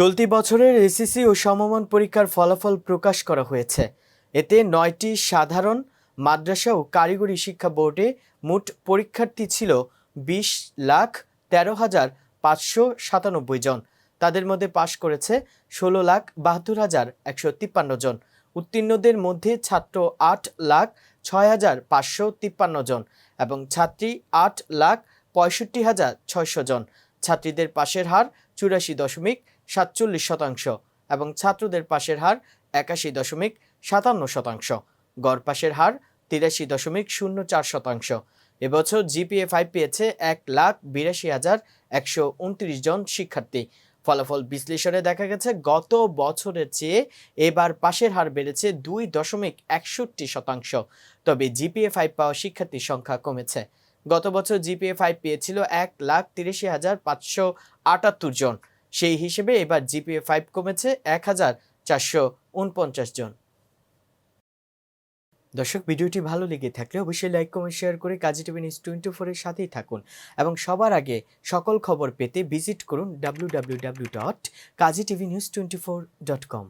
চলতি বছরের এসএসসি ও সমমান পরীক্ষার ফলাফল প্রকাশ করা হয়েছে। এতে নয়টি সাধারণ, মাদ্রাসা ও কারিগরি শিক্ষা বোর্ডে মোট পরীক্ষার্থী ছিল বিশ লাখ তেরো হাজার পাঁচশো সাতানব্বই জন। তাদের মধ্যে পাশ করেছে ষোলো লাখ বাহাত্তর হাজার একশো তিপ্পান্ন জন। উত্তীর্ণদের মধ্যে ছাত্র আট লাখ ছয় হাজার পাঁচশো তিপ্পান্ন জন এবং ছাত্রী আট লাখ পঁয়ষট্টি হাজার ছয়শো জন। ছাত্রীদের পাশের হার চুরাশি দশমিক সাতচল্লিশ শতাংশ এবং ছাত্রদের পাশের হার একাশি দশমিক সাতান্ন শতাংশ। গড় পাশের হার তিরাশি দশমিক শূন্য চার শতাংশ। এবছর জিপিএ ফাইভ পেয়েছে এক লাখ বিরাশি হাজার একশো উনত্রিশ জন শিক্ষার্থী। ফলাফল বিশ্লেষণে দেখা গেছে, গত বছরের চেয়ে এবার পাশের হার বেড়েছে দুই দশমিক একষট্টি শতাংশ। তবে জিপিএ ফাইভ পাওয়া শিক্ষার্থীর সংখ্যা কমেছে। গত বছর জিপিএ ফাইভ পেয়েছিল এক লাখ তিরাশি হাজার পাঁচশো আটাত্তর জন। সেই হিসেবে এবার জিপিএ ফাইভ কমেছে এক হাজার চারশো উনপঞ্চাশ জন। দর্শক, ভিডিওটি ভালো লেগে থাকলে অবশ্যই লাইক কমেন্ট শেয়ার করে কাজী টিভি নিউজ টোয়েন্টি ফোরের সাথেই থাকুন এবং সবার আগে সকল খবর পেতে ভিজিট করুন W W W dot Kazi TV news twenty four dot com